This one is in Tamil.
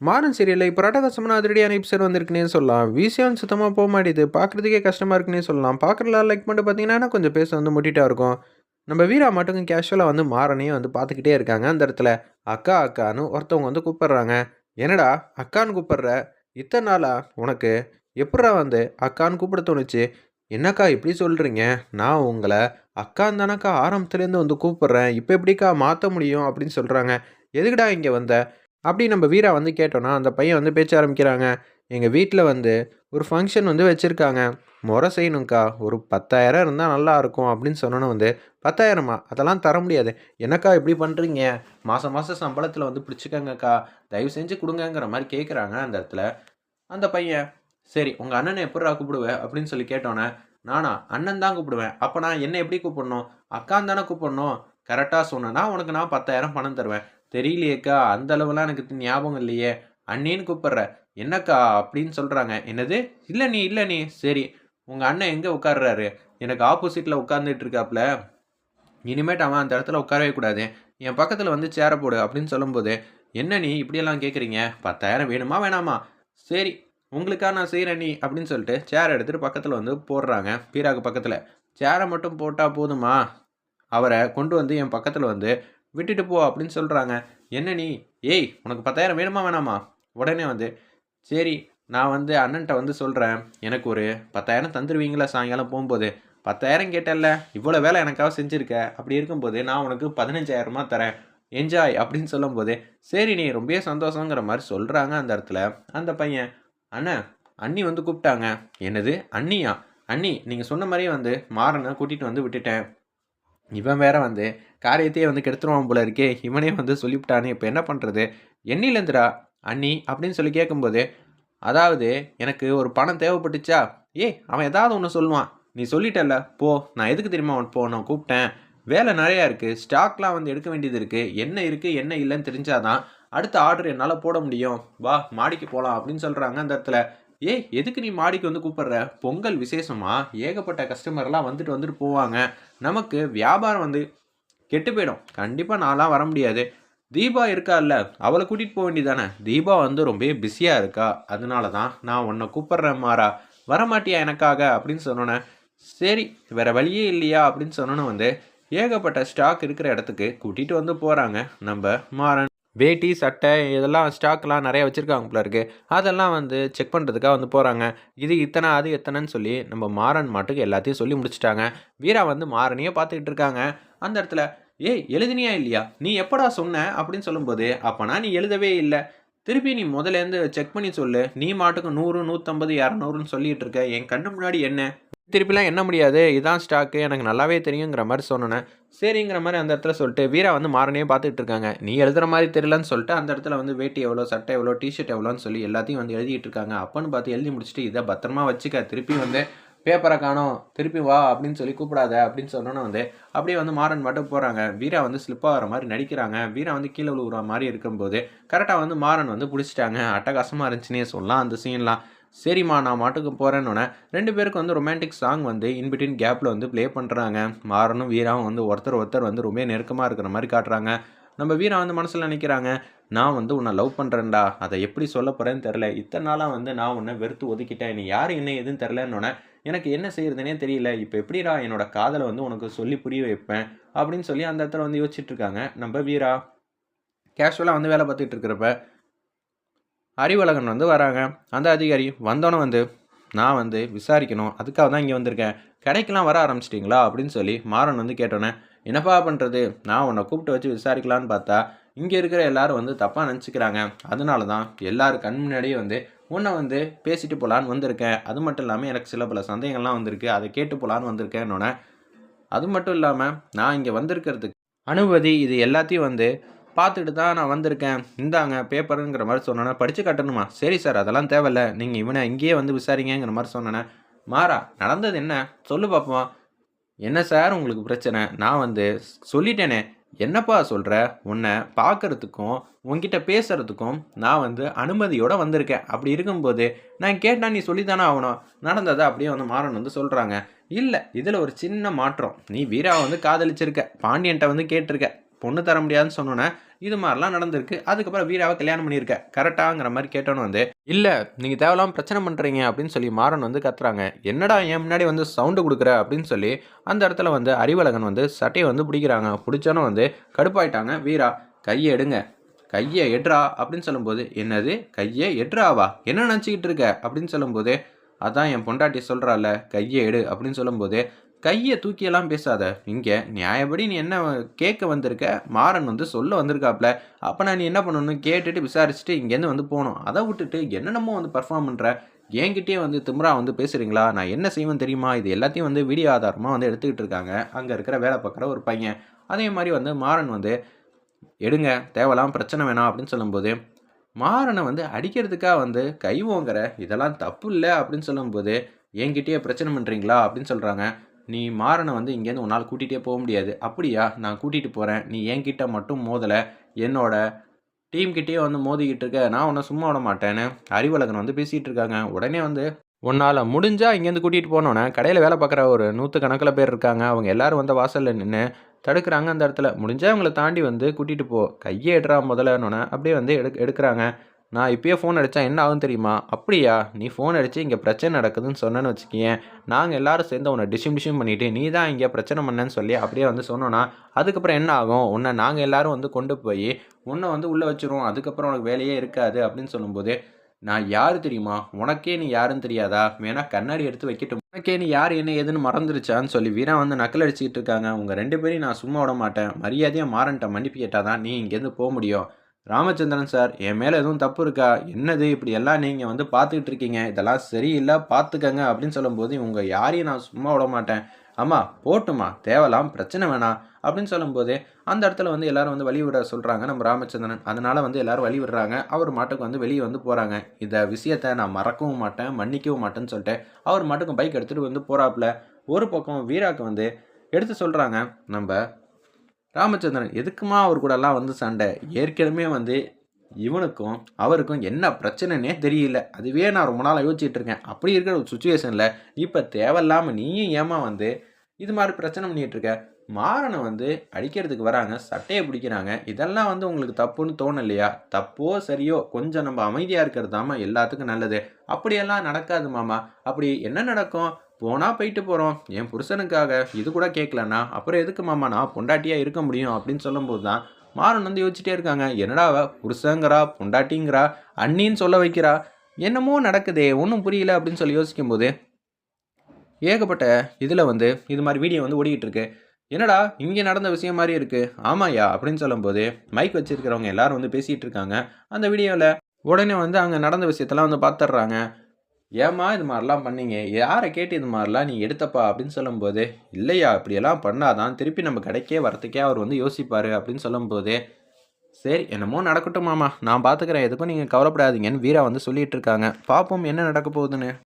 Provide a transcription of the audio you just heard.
மாறன் சீரியலில் இப்போ ரட்டகசமான அதிரடியான எபிசோட் வந்திருக்குன்னே சொல்லலாம். விஷயம் சுத்தமாக போக மாட்டேது. பார்க்குறதுக்கே கஷ்டமாக இருக்குன்னே சொல்லலாம். பார்க்குறலாம் லைக் பண்ணிட்டு பார்த்தீங்கன்னா கொஞ்சம் பேச வந்து முட்டிட்டா இருக்கும். நம்ம வீரா மட்டும் கேஷுவலாக வந்து மாறனையும் வந்து பார்த்துக்கிட்டே இருக்காங்க அந்த இடத்துல. அக்கா அக்கான்னு ஒருத்தவங்க வந்து கூப்பிட்றாங்க. என்னடா அக்கான்னு கூப்பிட்ற? இத்தனை நாளா? உனக்கு எப்படா வந்து அக்கான்னு கூப்பிட தோணுச்சு? என்னக்கா இப்படி சொல்கிறீங்க நான் உங்களை அக்கான்னு தானக்கா ஆரம்பத்துலேருந்து வந்து கூப்பிட்றேன். இப்போ எப்படிக்கா மாற்ற முடியும் அப்படின்னு சொல்கிறாங்க எதுக்குடா இங்கே வந்த? அப்படி நம்ம வீரா வந்து கேட்டோன்னா அந்த பையன் வந்து பேச்ச ஆரம்பிக்கிறாங்க. எங்கள் வீட்டில் வந்து ஒரு ஃபங்க்ஷன் வந்து வச்சுருக்காங்க. முறை செய்யணுங்க்கா ஒரு பத்தாயிரம் இருந்தால் நல்லா இருக்கும் அப்படின்னு சொன்னோன்னு வந்து பத்தாயிரமா? அதெல்லாம் தர முடியாது. என்னக்கா இப்படி பண்ணுறீங்க மாதம் மாதம் சம்பளத்தில் வந்து பிடிச்சிக்கங்கக்கா. தயவு செஞ்சு கொடுங்கங்கிற மாதிரி கேட்குறாங்க அந்த இடத்துல. அந்த பையன் சரி உங்கள் அண்ணனை எப்படா கூப்பிடுவேன் அப்படின்னு சொல்லி கேட்டோன்னே நானா அண்ணன் தான் கூப்பிடுவேன். அப்போ நான் என்ன எப்படி கூப்பிடணும்? அக்கான் தானே கூப்பிடணும். கரெக்டாக சொன்னேன்னா உனக்கு நான் பத்தாயிரம் பணம் தருவேன். தெரியலையேக்கா அந்த அளவுலாம் எனக்கு ஞாபகம் இல்லையே. அண்ணின்னு கூப்பிட்ற. என்னக்கா அப்படின்னு சொல்கிறாங்க என்னது? இல்லை நீ இல்லை நீ. சரி உங்கள் அண்ணன் எங்கே உட்காடுறாரு எனக்கு ஆப்போசிட்டில் உட்காந்துட்டு இருக்காப்புல இனிமேட் அவன் அந்த இடத்துல உட்காரவே கூடாது. என் பக்கத்தில் வந்து சேர போடு அப்படின்னு சொல்லும்போது என்ன நீ இப்படியெல்லாம் கேட்குறீங்க பத்தாயிரம் வேணுமா வேணாமா? சரி உங்களுக்காக நான் செய்கிறேன் நீ அப்படின்னு சொல்லிட்டு சேர் எடுத்துகிட்டு பக்கத்தில் வந்து போடுறாங்க. பீராக்கு பக்கத்தில். சேரை மட்டும் போட்டால் போதுமா? அவரை கொண்டு வந்து என் பக்கத்தில் வந்து விட்டுட்டு போ அப்படின்னு சொல்கிறாங்க என்ன நீ? ஏய் உனக்கு பத்தாயிரம் வேணுமா வேணாமா? உடனே வந்து சரி நான் வந்து அண்ணன்ட்ட வந்து சொல்கிறேன் எனக்கு ஒரு பத்தாயிரம் தந்துடுவீங்களா சாயங்காலம் போகும்போது? பத்தாயிரம் கேட்டல்ல இவ்வளோ வேலை எனக்காக செஞ்சுருக்க. அப்படி இருக்கும்போது நான் உனக்கு பதினஞ்சாயிரமா தரேன். என்ஜாய் அப்படின்னு சொல்லும்போது சரி நீ ரொம்ப சந்தோஷங்கிற மாதிரி சொல்கிறாங்க அந்த இடத்துல அந்த பையன். அண்ணன் அண்ணி வந்து கூப்பிட்டாங்க. என்னது? அண்ணியா? அண்ணி நீங்கள் சொன்ன மாதிரியே வந்து மாறனை கூட்டிகிட்டு வந்து விட்டுட்டேன். இவன் வேற வந்து காரியத்தையே வந்து கெடுத்துருவான் போல இருக்கே இவனே வந்து சொல்லிவிட்டானே இப்போ என்ன பண்ணுறது எண்ணிலேருந்துடா அண்ணி அப்படின்னு சொல்லி கேட்கும்போது அதாவது எனக்கு ஒரு பணம் தேவைப்பட்டுச்சா? ஏய் அவன் ஏதாவது ஒன்று சொல்லுவான். நீ சொல்லிட்டல போ நான் எதுக்கு தெரியுமா அவன் போ நான் கூப்பிட்டேன். வேலை நிறையா இருக்குது ஸ்டாக்லாம் வந்து எடுக்க வேண்டியது இருக்குது என்ன இருக்குது என்ன இல்லைன்னு தெரிஞ்சாதான் அடுத்த ஆர்டர் என்னால் போட முடியும். வா மாடிக்கு போகலாம் அப்படின்னு சொல்கிறாங்க அந்த இடத்துல. ஏய் எதுக்கு நீ மாடிக்கு வந்து கூப்பிடுற? பொங்கல் விசேஷமா? ஏகப்பட்ட கஸ்டமர்லாம் வந்துட்டு வந்துட்டு போவாங்க. நமக்கு வியாபாரம் வந்து கெட்டு போயிடும். கண்டிப்பாக நான்லாம் வர முடியாது. தீபா இருக்கால்ல அவளை கூட்டிகிட்டு போக வேண்டியதானே தீபா வந்து ரொம்ப பிஸியாக இருக்கா? அதனால தான் நான் உன்னை கூப்பிட்றேன் மாறா. வரமாட்டியா எனக்காக? அப்படின்னு சொன்னோன்னே சரி வேற வழியே இல்லையா? அப்படின்னு சொன்னோன்னே வந்து ஏகப்பட்ட ஸ்டாக் இருக்கிற இடத்துக்கு கூட்டிகிட்டு வந்து போகிறாங்க நம்ம மாறன் வேட்டி சட்டை இதெல்லாம் ஸ்டாக்லாம் நிறைய வச்சுருக்காங்க போல இருக்குது அதெல்லாம் வந்து செக் பண்ணுறதுக்காக வந்து போகிறாங்க இது இத்தனை அது எத்தனைன்னு சொல்லி நம்ம மாறன் மாட்டுக்கு எல்லாத்தையும் சொல்லி முடிச்சிட்டாங்க. வீரா வந்து மாறனையே பார்த்துக்கிட்டு இருக்காங்க. அந்த இடத்துல ஏய் எழுதினியா இல்லையா? நீ எப்படா சொன்ன? அப்படின்னு சொல்லும்போது அப்போனா நீ எழுதவே இல்லை. திருப்பி நீ முதலேருந்து செக் பண்ணி சொல்லு. நீ மாட்டுக்கு நூறு நூற்றம்பது இரநூறுன்னு சொல்லிட்டு இருக்க. என் கண்ணு முன்னாடி என்ன? திருப்பிலாம் என்ன முடியாது. இதான் ஸ்டாக்கு எனக்கு நல்லாவே தெரியுங்கிற மாதிரி சொன்னேன். சரிங்கிற மாதிரி அந்த இடத்துல சொல்லிட்டு வீரா வந்து மாறனே பார்த்துட்டு இருக்காங்க. நீ எழுதுற மாதிரி தெரியலன்னு சொல்லிட்டு அந்த இடத்துல வந்து வேட்டி எவ்வளோ சட்டை எவ்வளோ டிஷர்ட் எவ்வளோன்னு சொல்லி எல்லாத்தையும் வந்து எழுதிட்டு இருக்காங்க. அப்பன்னு பார்த்து எழுதி முடிச்சுட்டு இதை பத்திரமா வச்சுக்க. திருப்பி வந்து பேப்பரை காணோம் திருப்பி வா அப்படின்னு சொல்லி கூப்பிடாத அப்படின்னு சொன்னோன்னே வந்து அப்படியே வந்து மாறன் மட்டும் போகிறாங்க வீரா வந்து ஸ்லிப்பாக ஆகிற மாதிரி நடிக்கிறாங்க. வீரா வந்து கீழே விழுகிற மாதிரி இருக்கும்போது கரெக்டாக வந்து மாறன் வந்து பிடிச்சிட்டாங்க. அட்டகாசமாக இருந்துச்சுன்னே சொல்லலாம் அந்த சீன்லாம் சரிம்மா நான் மாட்டுக்கு போகிறேன்னொன்னே ரெண்டு பேருக்கு வந்து ரொமான்டிக் சாங் வந்து இன்பிட்வீன் கேப்பில் வந்து ப்ளே பண்ணுறாங்க மாறனும் வீராவும் வந்து ஒருத்தர் ஒருத்தர் வந்து ரொம்ப நெருக்கமாக இருக்கிற மாதிரி காட்டுறாங்க. நம்ம வீரா வந்து மனசில் நினைக்கிறாங்க நான் வந்து உன்னை லவ் பண்ணுறேன்டா அதை எப்படி சொல்ல போகிறேன்னு தெரில இத்தனை நாளாக வந்து நான் உன்னை வெறுத்து ஒதுக்கிட்டேன். நீ யார் என்ன எதுன்னு தெரிலன்னொன்னே எனக்கு என்ன செய்கிறதுனே தெரியல. இப்போ எப்படிடா என்னோட காதலை வந்து உனக்கு சொல்லி புரிய வைப்பேன்? அப்படின்னு சொல்லி அந்த இடத்துல வந்து யோசிச்சுட்டு இருக்காங்க. நம்ம வீரா கேஷுவலாக வந்து வேலை பார்த்துட்டு இருக்கிறப்ப அறிவழகன் வந்து வராங்க. அந்த அதிகாரி வந்தோன்னே வந்து நான் வந்து விசாரிக்கணும். அதுக்காக தான் இங்கே வந்திருக்கேன். கடைக்கெலாம் வர ஆரம்பிச்சிட்டிங்களா? அப்படின்னு சொல்லி மாறன் வந்து கேட்டோன்னே என்னப்பா பண்ணுறது நான் உன்னை கூப்பிட்டு வச்சு விசாரிக்கலான்னு பார்த்தா இங்கே இருக்கிற எல்லாரும் வந்து தப்பாக நினச்சிக்கிறாங்க. அதனால தான் எல்லாரும் கண் முன்னாடியே வந்து உன்னை வந்து பேசிட்டு போகலான்னு வந்திருக்கேன். அது மட்டும் இல்லாமல் எனக்கு சில பல சந்தேகங்கள்லாம் வந்திருக்கு. அதை கேட்டு போகலான்னு வந்திருக்கேன்னொன்னே அது மட்டும் இல்லாமல் நான் இங்கே வந்திருக்கிறதுக்கு அனுமதி இது எல்லாத்தையும் வந்து பார்த்துட்டு தான் நான் வந்திருக்கேன். இந்தாங்க பேப்பருங்கிற மாதிரி சொன்னேன்னா படித்து காட்டணுமா? சரி சார் அதெல்லாம் தேவையில்ல. நீங்கள் இவனை இங்கேயே வந்து விசாரிங்கிற மாதிரி சொன்னேன்னே மாறா நடந்தது என்ன? சொல்லு பார்ப்போம் என்ன சார் உங்களுக்கு பிரச்சனை? நான் வந்து சொல்லிட்டேனே. என்னப்பா சொல்கிற உன்னை பார்க்கறதுக்கும் உன்கிட்ட பேசுகிறதுக்கும் நான் வந்து அனுமதியோடு வந்திருக்கேன். அப்படி இருக்கும்போது நான் கேட்டால் நீ சொல்லித்தானே ஆகணும். நடந்ததை அப்படியே வந்து மாறன் வந்து சொல்கிறாங்க இல்லை இதில் ஒரு சின்ன மாற்றம். நீ வீராவை வந்து காதலிச்சிருக்க. பாண்டியன்ட்ட வந்து கேட்டிருக்க. பொண்ணு தர முடியாதுன்னு சொன்னோன்னே இது மாதிரிலாம் நடந்திருக்கு. அதுக்கப்புறம் வீராவை கல்யாணம் பண்ணியிருக்க. கரெக்டாங்கிற மாதிரி கேட்டோன்னு வந்து இல்லை நீங்கள் தேவையில்லாமல் பிரச்சனை பண்ணுறீங்க அப்படின்னு சொல்லி மாறன் வந்து கத்துறாங்க. என்னடா என் முன்னாடி வந்து சவுண்டு கொடுக்குற? அப்படின்னு சொல்லி அந்த இடத்துல வந்து அறிவழகன் வந்து சட்டையை வந்து பிடிக்கிறாங்க. பிடிச்சோன்னு வந்து கடுப்பாயிட்டாங்க. வீரா கையை எடுங்க. கையை எட்ரா அப்படின்னு சொல்லும்போது என்னது? கையை எட்ராவா என்ன நினச்சிக்கிட்டு இருக்க? அப்படின்னு சொல்லும்போது அதான் என் பொண்டாட்டி சொல்கிறாள் கையை எடு அப்படின்னு சொல்லும்போது கையை தூக்கியெல்லாம் பேசாத. இங்கே நியாயப்படி நீ என்ன கேட்க வந்திருக்க? மாறன் வந்து சொல்ல வந்திருக்காப்ல. அப்போ நான் நீ என்ன பண்ணணும்? கேட்டுட்டு விசாரிச்சுட்டு இங்கேருந்து வந்து போகணும். அதை விட்டுட்டு என்னென்னமோ வந்து பர்ஃபார்ம் பண்ணுற என்கிட்டயே வந்து திம்ரா வந்து பேசுகிறீங்களா நான் என்ன செய்வேன் தெரியுமா? இது எல்லாத்தையும் வந்து வீடியோ ஆதாரமாக வந்து எடுத்துக்கிட்டு இருக்காங்க. அங்கே இருக்கிற வேலை பார்க்குற ஒரு பையன். அதே மாதிரி வந்து மாறன் வந்து எடுங்க தேவலாம் பிரச்சனை வேணாம் அப்படின்னு சொல்லும்போது மாறனை வந்து அடிக்கிறதுக்காக வந்து கைவோங்கிற இதெல்லாம் தப்பு இல்லை அப்படின்னு சொல்லும்போது என்கிட்டயே பிரச்சனை பண்ணுறீங்களா அப்படின்னு சொல்கிறாங்க நீ மாறனை வந்து இங்கேருந்து உன்னால் கூட்டிகிட்டே போக முடியாது. அப்படியா? நான் கூட்டிகிட்டு போகிறேன் நீ என்கிட்ட மட்டும் மோதலை. என்னோட டீம்கிட்டயே வந்து மோதிக்கிட்டு இருக்க. நான் உன்னை சும்மா விட மாட்டேன்னு அறிவழகன் வந்து பேசிகிட்டு இருக்காங்க. உடனே வந்து உன்னால் முடிஞ்சால் இங்கேருந்து கூட்டிகிட்டு போனோன்னே கடையில் வேலை பார்க்குற ஒரு நூற்று கணக்கில் பேர் இருக்காங்க. அவங்க எல்லாரும் வந்து வாசலில் நின்று தடுக்கிறாங்க அந்த இடத்துல. முடிஞ்சால் அவங்கள தாண்டி வந்து கூட்டிகிட்டு போ. கையே எடுறா முதல்லன்னொன்னே அப்படியே வந்து எடு எடுக்கிறாங்க. நான் இப்போயே ஃபோன் அடித்தா என்ன ஆகும் தெரியுமா? அப்படியா நீ ஃபோன் அடித்து இங்கே பிரச்சனை நடக்குதுன்னு சொன்னேன்னு வச்சுக்கேன் நாங்கள் எல்லாரும் சேர்ந்து உன்னை டிஷிம் டிஷிம் பண்ணிவிட்டு நீ தான் இங்கே பிரச்சனை பண்ணேன்னு சொல்லி அப்படியே வந்து சொன்னோன்னா அதுக்கப்புறம் என்ன ஆகும்? உன்னை நாங்கள் எல்லாரும் வந்து கொண்டு போய் உன்னை வந்து உள்ளே வச்சிருவோம். அதுக்கப்புறம் உனக்கு வேலையே இருக்காது. அப்படின்னு சொல்லும்போது நான் யார் தெரியுமா? உனக்கே நீ யாருன்னு தெரியாதா? வேணா கண்ணாடி எடுத்து வைக்கட்டும். உனக்கே நீ யார் என்ன ஏதுன்னு மறந்துருச்சான்னு சொல்லி வீரா வந்து நக்கல் அடிச்சுக்கிட்டு இருக்காங்க. உங்கள் ரெண்டு பேரையும் நான் சும்மா விட மாட்டேன். மரியாதையாக மாறன்ட்ட மன்னிப்பு கேட்டால் தான் நீ இங்கேருந்து போக முடியும். ராமச்சந்திரன் சார் என் மேலே எதுவும் தப்பு இருக்கா? என்னது இப்படி எல்லாம் நீங்கள் வந்து பார்த்துக்கிட்டு இருக்கீங்க? இதெல்லாம் சரியில்லை பார்த்துக்கங்க அப்படின்னு சொல்லும்போது இவங்க யாரையும் நான் சும்மா விட மாட்டேன். ஆமாம் போட்டுமா தேவலாம் பிரச்சனை வேணாம். அப்படின்னு சொல்லும்போது அந்த இடத்துல வந்து எல்லாரும் வந்து வழி விட சொல்கிறாங்க நம்ம ராமச்சந்திரன். அதனால் வந்து எல்லாரும் வழி விடுறாங்க. அவர் மாட்டுக்கு வந்து வெளியே வந்து போகிறாங்க இந்த விஷயத்தை நான் மறக்கவும் மாட்டேன் மன்னிக்கவும் மாட்டேன்னு சொல்லிட்டு அவர் மாட்டுக்கும் பைக் எடுத்துகிட்டு வந்து போகிறாப்புல ஒரு பக்கம் வீராக்கு வந்து எடுத்து சொல்கிறாங்க நம்ம ராமச்சந்திரன் எதுக்குமா அவர் கூடலாம் வந்து சண்டை? ஏற்கனவே வந்து இவனுக்கும் அவருக்கும் என்ன பிரச்சனைனே தெரியல. அதுவே நான் ரொம்ப நாளாக யோசிச்சுட்டு இருக்கேன் அப்படி இருக்கிற ஒரு சுச்சுவேஷனில் இப்போ தேவையில்லாமல் நீயும் ஏமா வந்து இது மாதிரி பிரச்சனை பண்ணிகிட்டு இருக்க மாறனை வந்து அடிக்கிறதுக்கு வராங்க சட்டையை பிடிக்கிறாங்க. இதெல்லாம் வந்து உங்களுக்கு தப்புன்னு தோணலையா? தப்போ சரியோ? கொஞ்சம் நம்ம அமைதியாக இருக்கிறது தாம்மா எல்லாத்துக்கும் நல்லது. அப்படியெல்லாம் நடக்காது மாமா. அப்படி என்ன நடக்கும்? போனால் போயிட்டு போகிறோம் என் புருஷனுக்காக. இது கூட கேட்கலண்ணா அப்புறம் எதுக்கு மாமா? நான் பொண்டாட்டியாக இருக்க முடியும் அப்படின்னு சொல்லும்போது தான் மாறன் வந்து யோசிச்சுட்டே இருக்காங்க. என்னடா புருஷங்கிறா? பொண்டாட்டிங்கிறா? அண்ணின்னு சொல்ல வைக்கிறா? என்னமோ நடக்குதே. ஒன்றும் புரியல அப்படின்னு சொல்லி யோசிக்கும்போது ஏகப்பட்ட இதில் வந்து இது மாதிரி வீடியோ வந்து ஓடிக்கிட்டு இருக்கு. என்னடா? இங்கே நடந்த விஷயம் மாதிரி இருக்குது ஆமாயா அப்படின்னு சொல்லும்போது மைக் வச்சிருக்கிறவங்க எல்லாரும் வந்து பேசிகிட்டு இருக்காங்க. அந்த வீடியோவில் உடனே வந்து அங்கே நடந்த விஷயத்தெல்லாம் வந்து பார்த்துட்றாங்க ஏம்மா இது மாதிரிலாம் பண்ணீங்க? யாரை கேட்டு இது மாதிரிலாம் நீ எடுத்தப்பா? அப்படின்னு சொல்லும்போது இல்லையா அப்படியெல்லாம் பண்ணாதான் திருப்பி நம்ம கடைக்கே வரத்துக்கே அவர் வந்து யோசிப்பார் அப்படின்னு சொல்லும்போது சரி என்னமோ நடக்கட்டும் மாமா. நான் பார்த்துக்கிறேன் எதுக்கும் நீங்கள் கவலைப்படாதீங்கன்னு வீரா வந்து சொல்லிகிட்டு இருக்காங்க. பார்ப்போம் என்ன நடக்க போகுதுன்னு.